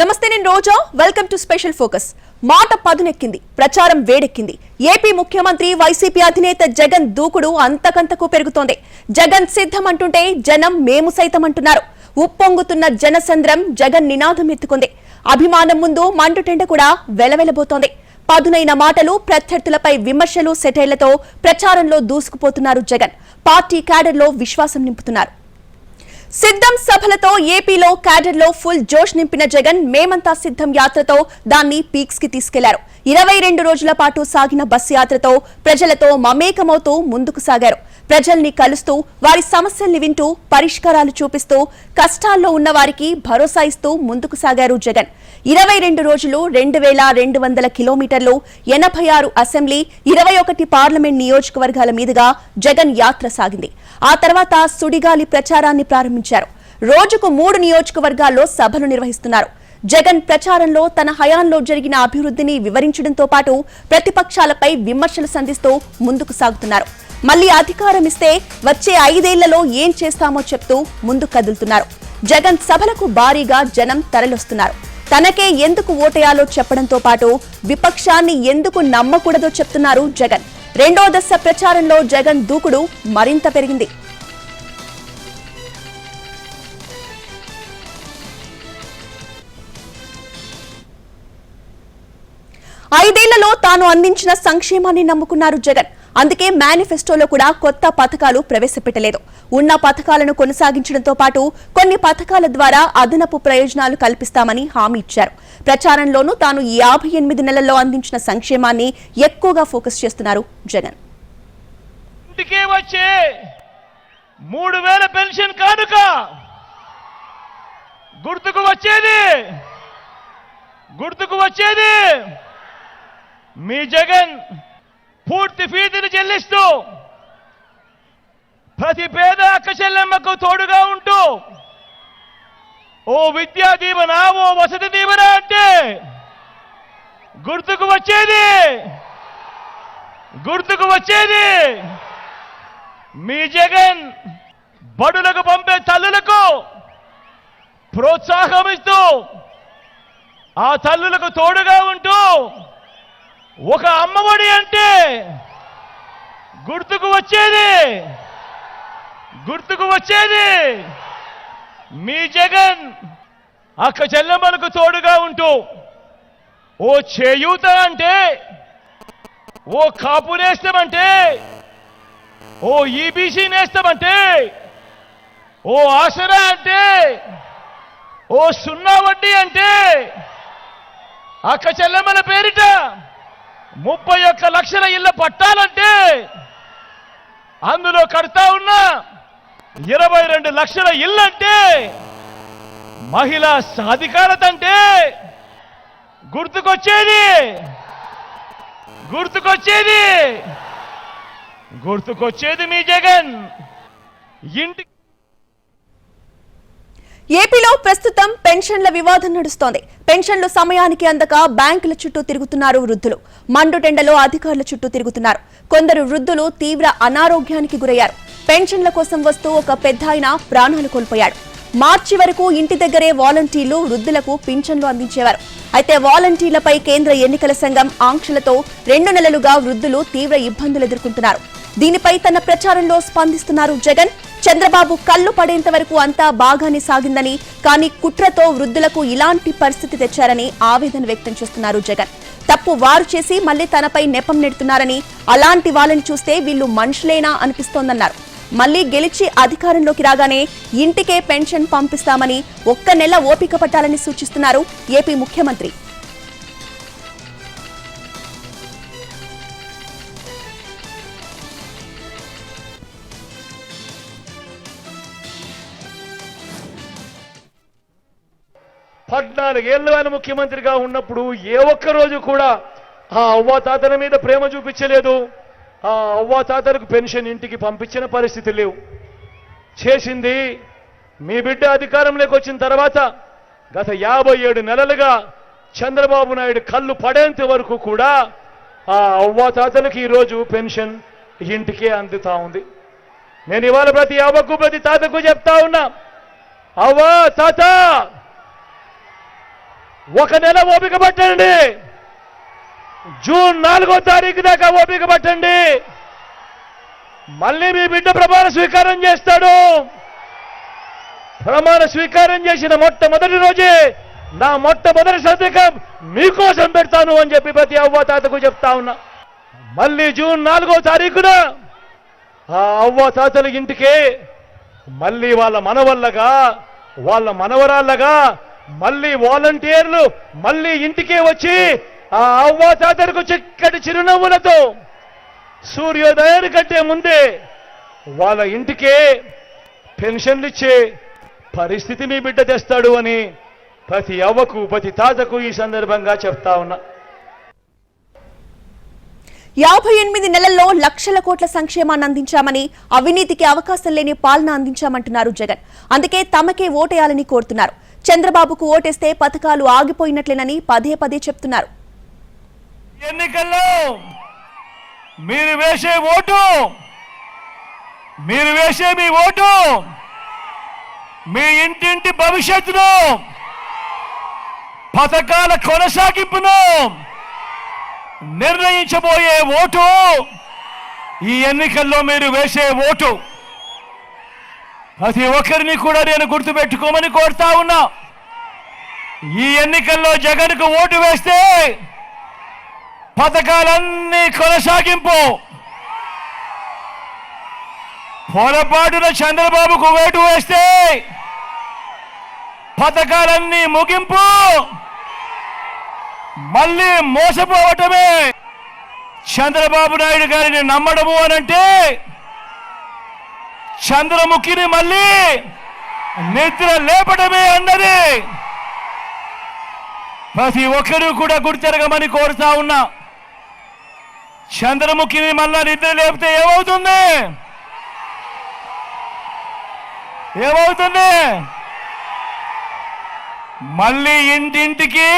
నమస్తే నేను Roja. Welcome to special focus మాట పదునెక్కింది ప్రచారం వేడెక్కింది. ఏపీ ముఖ్యమంత్రి వైసీపీ అధినేత జగన్ దూకుడు అంతకంతకు పెరుగుతోంది. జగన్ సిద్ధం అంటుంటే జనం మేము సైతం అంటున్నారు ఉప్పొంగుతున్న జనసంద్రం జగన్ నినాదం ఎత్తుకుంది. అభిమానం ముందు మండుటెండ కూడా వెలవెలబోతోంది. పదునైన మాటలు ప్రత్యర్థులపై విమర్శలు సెటైళ్ళతో ప్రచారంలో దూసుకుపోతున్నారు జగన్. పార్టీ క్యాడర్లో విశ్వాసం నింపుతున్నారు. సిద్ధం సభలతో ఏపీలో క్యాడర్లో ఫుల్ జోష్ నింపిన జగన్ మేమంతా సిద్ధం యాత్రతో దాన్ని పీక్స్కి తీసుకెళ్ళారు. ఇరవై రెండు రోజుల పాటు సాగిన బస్సు యాత్రతో ప్రజలతో మమేకమవుతూ ముందుకు సాగారు. ప్రజల్ని కలుస్తూ వారి సమస్యల్ని వింటూ పరిష్కారాలు చూపిస్తూ కష్టాల్లో ఉన్న వారికి భరోసా ఇస్తూ ముందుకు సాగారు జగన్. ఇరవై రెండు రోజులు రెండు వేల రెండు వందల కిలోమీటర్లు ఎనభై ఆరు అసెంబ్లీ ఇరవై ఒకటి పార్లమెంట్ నియోజకవర్గాల మీదుగా జగన్ యాత్ర సాగింది. ఆ తర్వాత సుడిగాలి ప్రచారాన్ని ప్రారంభించారు. రోజుకు మూడు నియోజకవర్గాల్లో సభలు నిర్వహిస్తున్నారు. జగన్ ప్రచారంలో తన హయాంలో జరిగిన అభివృద్ధిని వివరించడంతో పాటు ప్రతిపక్షాలపై విమర్శలు సంధిస్తూ ముందుకు సాగుతున్నారు. మళ్ళీ అధికారం ఇస్తే వచ్చే ఐదేళ్ళలో ఏం చేస్తామో చెప్తూ ముందు కదులుతున్నారు. జగన్ సభలకు భారీగా జనం తరలొస్తున్నారు. తనకే ఎందుకు ఓటేయాలో చెప్పడంతో పాటు విపక్షాన్ని ఎందుకు నమ్మకూడదో చెప్తున్నారు జగన్. రెండో దశ ప్రచారంలో జగన్ దూకుడు మరింత పెరిగింది. ఐదేళ్ళలో తాను అందించిన సంక్షేమాన్ని నమ్ముకున్నారు జగన్. అందుకే మేనిఫెస్టోలో కూడా కొత్త పథకాలు ప్రవేశపెట్టలేదు. ఉన్న పథకాలను కొనసాగించడంతో పాటు కొన్ని పథకాల ద్వారా అదనపు ప్రయోజనాలు కల్పిస్తామని హామీ ఇచ్చారు. ప్రచారంలోనూ తాను యాభై ఎనిమిది నెలల్లో అందించిన సంక్షేమాన్ని ఎక్కువగా ఫోకస్ చేస్తున్నారు జగన్. వచ్చే మూడు వేల పెన్షన్ కానుక గుర్తుకు వచ్చేది? గుర్తుకు వచ్చేది? మీ జగన్ పూర్తి ఫీజుని చెల్లిస్తూ ప్రతి పేద అక్క చెల్లెమ్మకు తోడుగా ఉంటూ ఓ విద్యా దీవెన ఓ వసతి దీవెన అంటే గుర్తుకు వచ్చేది గుర్తుకు వచ్చేది మీ జగన్ బడులకు పంపే తల్లులకు ప్రోత్సాహం ఇస్తూ ఆ తల్లులకు తోడుగా ఉంటూ ఒక అమ్మఒడి అంటే గుర్తుకు వచ్చేది. గుర్తుకు వచ్చేది. మీ జగన్ అక్క చెల్లెమ్మలకు తోడుగా ఉంటూ ఓ చేయూత అంటే ఓ కాపు నేస్తామంటే ఓ ఈబీసీ నేస్తామంటే ఓ ఆసరా అంటే ఓ సున్నా వడ్డీ అంటే అక్క చెల్లెమ్మల పేరిట ముప్పై ఒక్క లక్షల ఇళ్ళ పట్టాలంటే అందులో కడతా ఉన్న ఇరవై రెండు లక్షల ఇళ్ళంటే మహిళా సాధికారత అంటే గుర్తుకొచ్చేది? గుర్తుకొచ్చేది? గుర్తుకొచ్చేది మీ జగన్. ఇంటి ఏపీలో ప్రస్తుతం పెన్షన్ల వివాదం నడుస్తోంది. పెన్షన్లు సమయానికి అందక బ్యాంకుల చుట్టూ తిరుగుతున్నారు వృద్ధులు. మండుటెండలో అధికారుల చుట్టూ తిరుగుతున్నారు. కొందరు వృద్ధులు తీవ్ర అనారోగ్యానికి గురయ్యారు. పెన్షన్ల కోసం వస్తూ ఒక పెద్దాయన ప్రాణాలు కోల్పోయాడు. మార్చి వరకు ఇంటి దగ్గరే వాలంటీర్లు వృద్ధులకు పింఛన్లు అందించేవారు. అయితే వాలంటీర్లపై కేంద్ర ఎన్నికల సంఘం ఆంక్షలతో రెండు నెలలుగా వృద్ధులు తీవ్ర ఇబ్బందులు ఎదుర్కొంటున్నారు. దీనిపై తన ప్రచారంలో స్పందిస్తున్నారు జగన్. చంద్రబాబు కళ్ళు పడేంత వరకు అంతా బాగానే సాగిందని కానీ కుట్రతో వృద్ధులకు ఇలాంటి పరిస్థితి తెచ్చారని ఆవేదన వ్యక్తం చేస్తున్నారు జగన్. తప్పు వారు చేసి మళ్ళీ తనపై నెపం నెడుతున్నారని అలాంటి వాళ్ళని చూస్తే వీళ్ళు మనుషులేనా అనిపిస్తోందన్నారు. మళ్ళీ గెలిచి అధికారంలోకి రాగానే ఇంటికే పెన్షన్ పంపిస్తామని ఒక్క నెల ఓపిక పట్టాలని సూచిస్తున్నారు ఏపీ ముఖ్యమంత్రి. పద్నాలుగేళ్ళు ఆయన ముఖ్యమంత్రిగా ఉన్నప్పుడు ఏ ఒక్క రోజు కూడా ఆ అవ్వ తాతల మీద ప్రేమ చూపించలేదు. ఆ అవ్వ తాతలకు పెన్షన్ ఇంటికి పంపించిన పరిస్థితి లేవు. చేసింది మీ బిడ్డ అధికారంలోకి వచ్చిన తర్వాత గత యాభై ఏడు నెలలుగా చంద్రబాబు నాయుడు కళ్ళు పడేంత వరకు కూడా ఆ అవ్వ తాతలకు ఈరోజు పెన్షన్ ఇంటికే అందుతా ఉంది. నేను ఇవాళ ప్రతి అవ్వకు ప్రతి తాతకు చెప్తా ఉన్నా అవ్వా తాత ఒక నెల ఓపిక పట్టండి. జూన్ నాలుగో తారీఖు దాకా ఓపిక పట్టండి. మళ్ళీ మీ బిడ్డ ప్రమాణ స్వీకారం చేస్తాడు. ప్రమాణ స్వీకారం చేసిన మొట్టమొదటి రోజే నా మొట్టమొదటి సంతకం మీకోసం పెడతాను అని చెప్పి ప్రతి అవ్వ తాతకు చెప్తా ఉన్నా. మళ్ళీ జూన్ నాలుగో తారీఖున ఆ అవ్వ తాతల ఇంటికి మళ్ళీ వాళ్ళ మనవల్లగా వాళ్ళ మనవరాళ్ళగా మళ్ళీ వాలంటీర్లు మళ్ళీ ఇంటికే వచ్చి ఆ అవ్వ తాతలకు చిక్కటి చిరునవ్వులతో సూర్యోదయాన్ని కంటే ముందే వాళ్ళ ఇంటికే పెన్షన్లు ఇచ్చే పరిస్థితి మీ బిడ్డ తెస్తాడు అని ప్రతి అవ్వకు ప్రతి తాతకు ఈ సందర్భంగా చెప్తా ఉన్నా. యాభై ఎనిమిది నెలల్లో లక్షల కోట్ల సంక్షేమాన్ని అందించామని అవినీతికి అవకాశం లేని పాలన అందించామంటున్నారు జగన్. అందుకే తమకే ఓటేయాలని కోరుతున్నారు. చంద్రబాబుకు ఓటేస్తే పథకాలు ఆగిపోయినట్లేనని పదే పదే చెప్తున్నారు. ఎన్నికల్లో మీరు వేసే ఓటు మీరు వేసే మీ ఓటు మీ ఇంటింటి భవిష్యత్తును పథకాల కొనసాగింపును నిర్ణయించబోయే ఓటు ఈ ఎన్నికల్లో మీరు వేసే ఓటు. ప్రతి ఒక్కరిని కూడా నేను గుర్తుపెట్టుకోమని కోరుతా ఉన్నా. ఈ ఎన్నికల్లో జగన్కు ఓటు వేస్తే పథకాలన్నీ కొనసాగింపు. పొరపాటున చంద్రబాబుకు ఓటు వేస్తే పథకాలన్నీ ముగింపు. మళ్ళీ మోసపోవటమే చంద్రబాబు నాయుడు గారిని నమ్మడము అనంటే చంద్రముఖిని మళ్ళీ నిద్ర లేపడమే అన్నది ప్రతి ఒక్కరూ కూడా గుర్తెరగమని కోరుతా ఉన్నా. చంద్రముఖిని మళ్ళా నిద్ర లేపితే ఏమవుతుంది? ఏమవుతుంది? మళ్ళీ ఇంటింటికి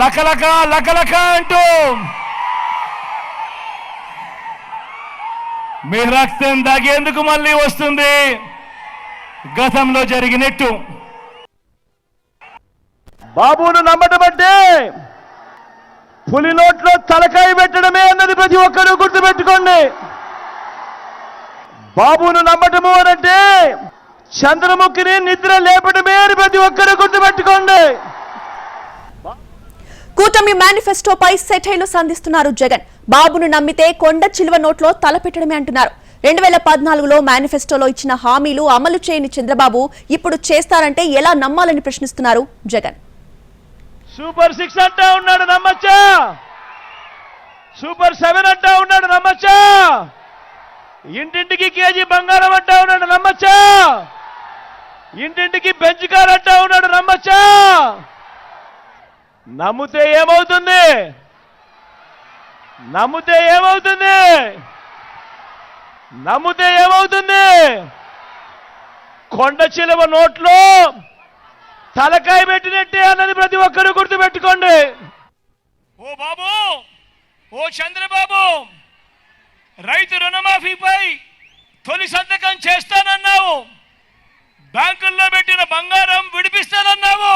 లకలక లకలక అంటూ మీ రక్తం దాగేందుకు మళ్ళీ వస్తుంది? గతంలో జరిగినట్టు. బాబును నమ్మటం అంటే పులి నోట్లో తలకాయ పెట్టడమే అన్నది ప్రతి ఒక్కరూ గుర్తుపెట్టుకోండి. బాబును నమ్మటము అనంటే చంద్రముఖిని నిద్ర లేపడమే అని ప్రతి ఒక్కరూ గుర్తుపెట్టుకోండి. కూటమి మేనిఫెస్టోపై సెటైలు సంధిస్తున్నారు జగన్. బాబును నమ్మితే కొండ చిలువ నోట్లో తలపెట్టడమే అంటున్నారు. రెండు వేల పద్నాలుగులో మేనిఫెస్టోలో ఇచ్చిన హామీలు అమలు చేయని చంద్రబాబు ఇప్పుడు చేస్తారంటే ఎలా నమ్మాలని ప్రశ్నిస్తున్నారు జగన్. సూపర్ సిక్స్ అంటా ఉన్నాడు నమ్మచ్చా. సూపర్ సెవెన్ అంటా ఉన్నాడు నమ్మచ్చా. ఇంటింటికి కేజీ బంగారం అంటా ఉన్నాడు నమ్మచ్చా. ఇంటింటికి బెంచ్ కార్ అంటా ఉన్నాడు నమ్మచ్చా. నమ్మితే ఏమవుతుంది? నమ్మితే ఏమవుతుంది? నమ్మితే ఏమవుతుంది? కొండ చిలువ నోట్లో తలకాయ పెట్టినట్టే అన్నది ప్రతి ఒక్కరూ గుర్తుపెట్టుకోండి. ఓ బాబు ఓ చంద్రబాబు రైతు రుణమాఫీపై తొలి సంతకం చేస్తానన్నావు. బ్యాంకుల్లో పెట్టిన బంగారం విడిపిస్తానన్నావు.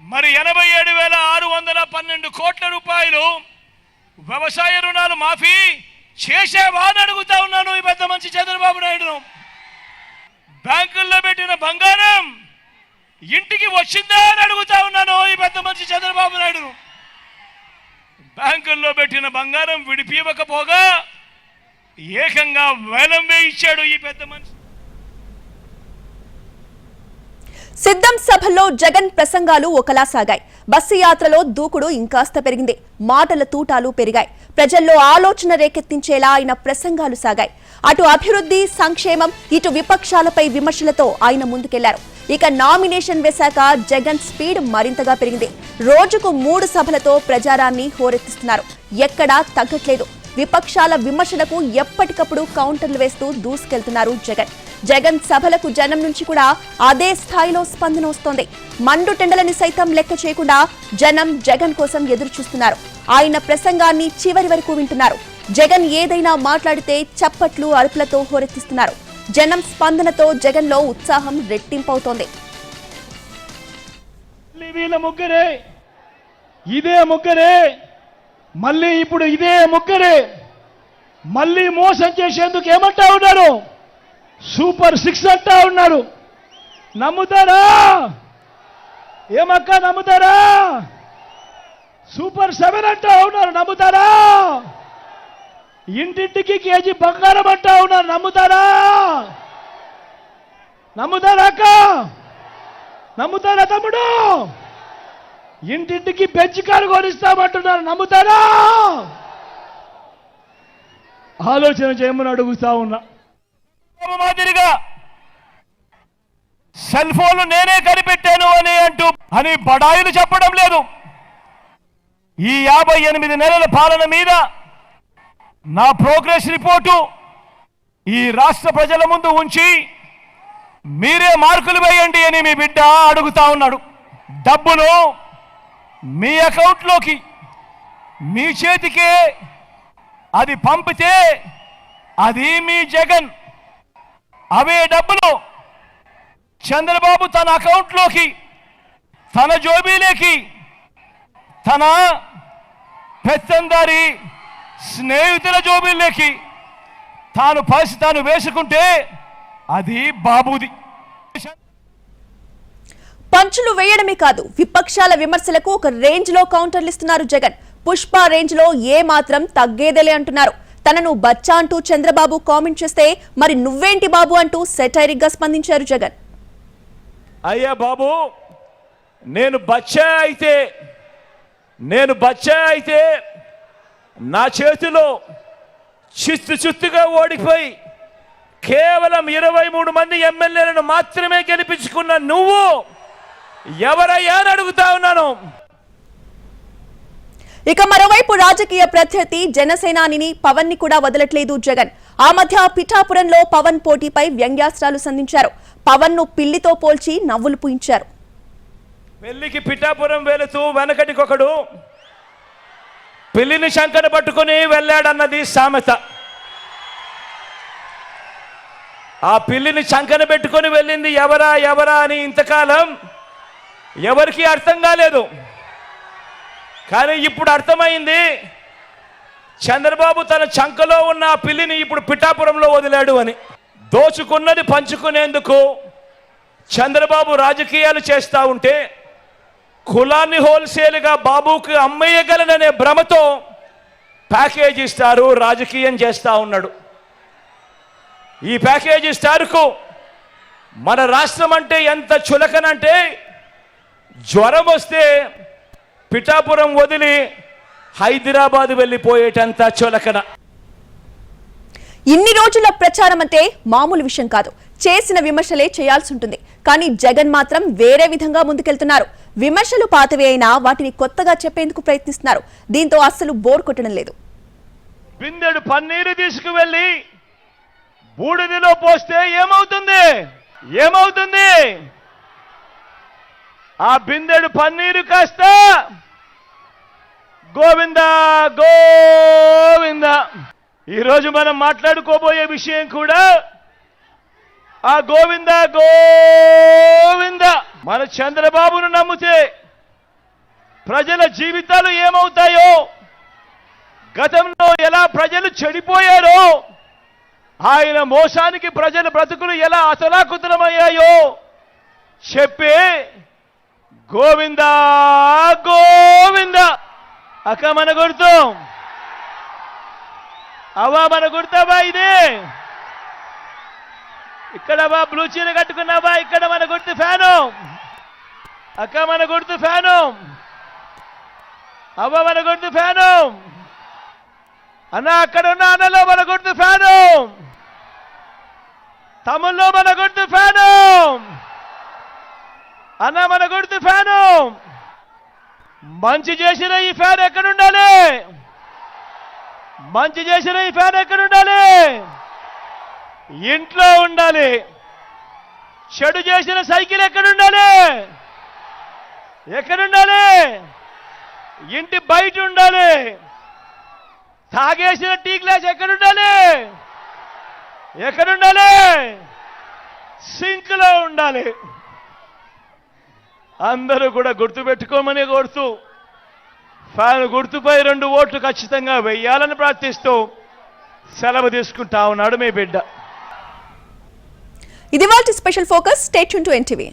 మరి ఎనభై ఏడు వేల ఆరు వందల పన్నెండు కోట్ల రూపాయలు వ్యవసాయ రుణాలు మాఫీ చేసేవా అని అడుగుతా ఉన్నాను ఈ పెద్ద మంచి చంద్రబాబు నాయుడును బ్యాంకుల్లో పెట్టిన బంగారం ఇంటికి వచ్చిందా అని అడుగుతా ఉన్నాను. ఈ పెద్ద మనిషి చంద్రబాబు నాయుడును బ్యాంకుల్లో పెట్టిన బంగారం విడిపివ్వకపోగా ఏకంగా వేలం వేయించాడు ఈ పెద్ద మనిషి. సిద్ధం సభల్లో జగన్ ప్రసంగాలు ఒకలా సాగాయి. బస్సు యాత్రలో దూకుడు ఇంకాస్త పెరిగింది. మాటల తూటాలు పెరిగాయి. ప్రజల్లో ఆలోచన రేకెత్తించేలా ఆయన ప్రసంగాలు సాగాయి. అటు అభివృద్ధి సంక్షేమం ఇటు విపక్షాలపై విమర్శలతో ఆయన ముందుకెళ్ళారు. ఇక నామినేషన్ వేశాక జగన్ స్పీడ్ మరింతగా పెరిగింది. రోజుకు మూడు సభలతో ప్రచారాన్ని హోరెత్తిస్తున్నారు. ఎక్కడా తగ్గట్లేదు. విపక్షాల విమర్శలకు ఎప్పటికప్పుడు కౌంటర్లు వేస్తూ దూసుకెళ్తున్నారు జగన్. జగన్ సభలకు జనం నుంచి కూడా అదే స్థాయిలో స్పందన వస్తోంది. మండు టెండలని సైతం లెక్క చేయకుండా జనం జగన్ కోసం ఎదురు చూస్తున్నారు ఆయన ప్రసంగాన్ని చివరి వరకు వింటున్నారు. జగన్ ఏదైనా మాట్లాడితే చప్పట్లు అరుపులతో హోరెత్తిస్తున్నారు. జనం స్పందనతో జగన్లో ఉత్సాహం రెట్టింపవుతోంది. వీళ్ళ ముగ్గురే ఇదే ముగ్గురే మళ్ళీ ఇప్పుడు ఇదే ముగ్గురే మళ్ళీ మోసం చేసేందుకు ఏమంటా ఉన్నారు? సూపర్ సిక్స్ అంటా ఉన్నారు. నమ్ముతారా? ఏమక్క నమ్ముతారా? సూపర్ సెవెన్ అంటా ఉన్నారు నమ్ముతారా? ఇంటింటికి కేజీ బంగారం అంటా ఉన్నారు నమ్ముతారా? నమ్ముతారా అక్క? నమ్ముతారా తమ్ముడు? ఇంటింటికి బెంచ్ కారు కొనిస్తామంటున్నారు నమ్ముతారా? ఆలోచన చేయమని అడుగుతా ఉన్నా. మాదిరిగా సెల్ ఫోన్లు నేనే కనిపెట్టాను అని అంటూ అని బడాయిలు చెప్పడం లేదు. ఈ యాభై ఎనిమిది నెలల పాలన మీద నా ప్రోగ్రెస్ రిపోర్టు ఈ రాష్ట్ర ప్రజల ముందు ఉంచి మీరే మార్కులు వేయండి అని మీ బిడ్డ అడుగుతా ఉన్నాడు. డబ్బులు మీ అకౌంట్లోకి మీ చేతికే అది పంపితే అది మీ జగన్. అవే డబ్బులు చంద్రబాబు తన అకౌంట్లోకి తన జోబీలోకి తన పెత్తందారి స్నేహితుల జోబీల్లోకి తాను పసి తాను వేసుకుంటే అది బాబుది. పంచులు వేయడమే కాదు విపక్షాల విమర్శలకు ఒక రేంజ్లో కౌంటర్లు ఇస్తున్నారు జగన్. పుష్ప రేంజ్లో ఏ మాత్రం తగ్గేదేలే అంటున్నారు. తనను బచ్చా అంటూ చంద్రబాబు కామెంట్ చేస్తే మరి నువ్వేంటి బాబు అంటూ సెటైరిక్గా స్పందించారు జగన్. అయ్యా బాబు నేను బచ్చా అయితే నేను బచ్చా అయితే నా చేతిలో చిత్తు చిత్తుగా ఓడిపోయి కేవలం ఇరవై మూడు మంది ఎమ్మెల్యేలను మాత్రమే గెలిపించుకున్న నువ్వు ఎవరయ్యా అని అడుగుతా ఉన్నాను. ఇక మరోవైపు రాజకీయ ప్రత్యర్థి జనసేనానిని పవన్ని కూడా వదలట్లేదు జగన్. ఆ మధ్య పిఠాపురంలో పవన్ పోటీపై వ్యంగ్యాస్త్రాలు సంధించారు. పవన్ను పిల్లితో పోల్చి నవ్వులు పూయించారు. పెళ్ళికి పిఠాపురం వెళుతూ వెనకటికొకడు పిల్లిని శంకను పట్టుకుని వెళ్ళాడన్నది సామెత. ఆ పిల్లిని చంకన పెట్టుకొని వెళ్ళింది ఎవరా ఎవరా అని ఇంతకాలం ఎవరికీ అర్థం కాలేదు. కానీ ఇప్పుడు అర్థమైంది చంద్రబాబు తన చంకలో ఉన్న ఆ పిల్లిని ఇప్పుడు పిఠాపురంలో వదిలాడు అని. దోచుకున్నది పంచుకునేందుకు చంద్రబాబు రాజకీయాలు చేస్తూ ఉంటే కులాన్ని హోల్సేల్గా బాబుకి అమ్మేయగలననే భ్రమతో ప్యాకేజ్ ఇస్తారు రాజకీయం చేస్తూ ఉన్నాడు. ఈ ప్యాకేజ్ ఇస్తారుకు మన రాష్ట్రం అంటే ఎంత చులకనంటే జ్వరం వస్తే పిఠాపురం వదిలి హైదరాబాద్ వెళ్ళిపోయేటంత చులకన. ఇన్ని రోజుల ప్రచారం అంటే మామూలు విషయం కాదు. చేసిన విమర్శలే చేయాల్సి ఉంటుంది. కానీ జగన్ మాత్రం వేరే విధంగా ముందుకెళ్తున్నారు. విమర్శలు పాతవి అయినా వాటిని కొత్తగా చెప్పేందుకు ప్రయత్నిస్తున్నారు. దీంతో అస్సలు బోర్ కొట్టడం లేదు. బిందెడు పన్నీరు తీసుకువెళ్ళి బూడిదిలో పోస్తే ఏమవుతుంది? ఏమవుతుంది? ఆ బిందెడు పన్నీరు కాస్త గోవింద గోవింద. ఈరోజు మనం మాట్లాడుకోబోయే విషయం కూడా ఆ గోవింద గోవింద! మన చంద్రబాబును నమ్మితే ప్రజల జీవితాలు ఏమవుతాయో గతంలో ఎలా ప్రజలు చెడిపోయారో ఆయన మోసానికి ప్రజల బ్రతుకులు ఎలా అతలాకుతలమయ్యాయో చెప్పే గోవింద గోవింద! అక్క మన గుర్తు అవ్వ మన గుర్తవా ఇది? ఇక్కడ బా బ్లూ చీర కట్టుకున్నావా ఇక్కడ మన గుర్తు ఫ్యాను. అక్క మన గుర్తు ఫ్యాను. అవ్వ మన గుర్తు ఫ్యాను. అన్న అక్కడ ఉన్న అన్నలో మన గుర్తు ఫ్యాను. తమ్ముల్లో మన గుర్తు ఫ్యాను. అన్న మన గుర్తు ఫ్యాను. మంచి చేసిన ఈ ఫ్యాన్ ఎక్కడ ఉండాలి మంచి చేసిన ఈ ఫ్యాన్ ఎక్కడ ఉండాలి ఇంట్లో ఉండాలి. చెడు చేసిన సైకిల్ ఎక్కడ ఉండాలి ఇంటి బయట ఉండాలి. తాగేసిన టీ గ్లాస్ ఎక్కడుండాలి? ఎక్కడుండాలి? సింక్లో ఉండాలి. అందరూ కూడా గుర్తుపెట్టుకోమని కోరుతూ ఫ్యాన్ గుర్తుపై రెండు ఓట్లు ఖచ్చితంగా వెయ్యాలని ప్రార్థిస్తూ సెలవు తీసుకుంటా ఉన్నాడు మీ బిడ్డ. ఇది వాళ్ళ special focus state to NTV.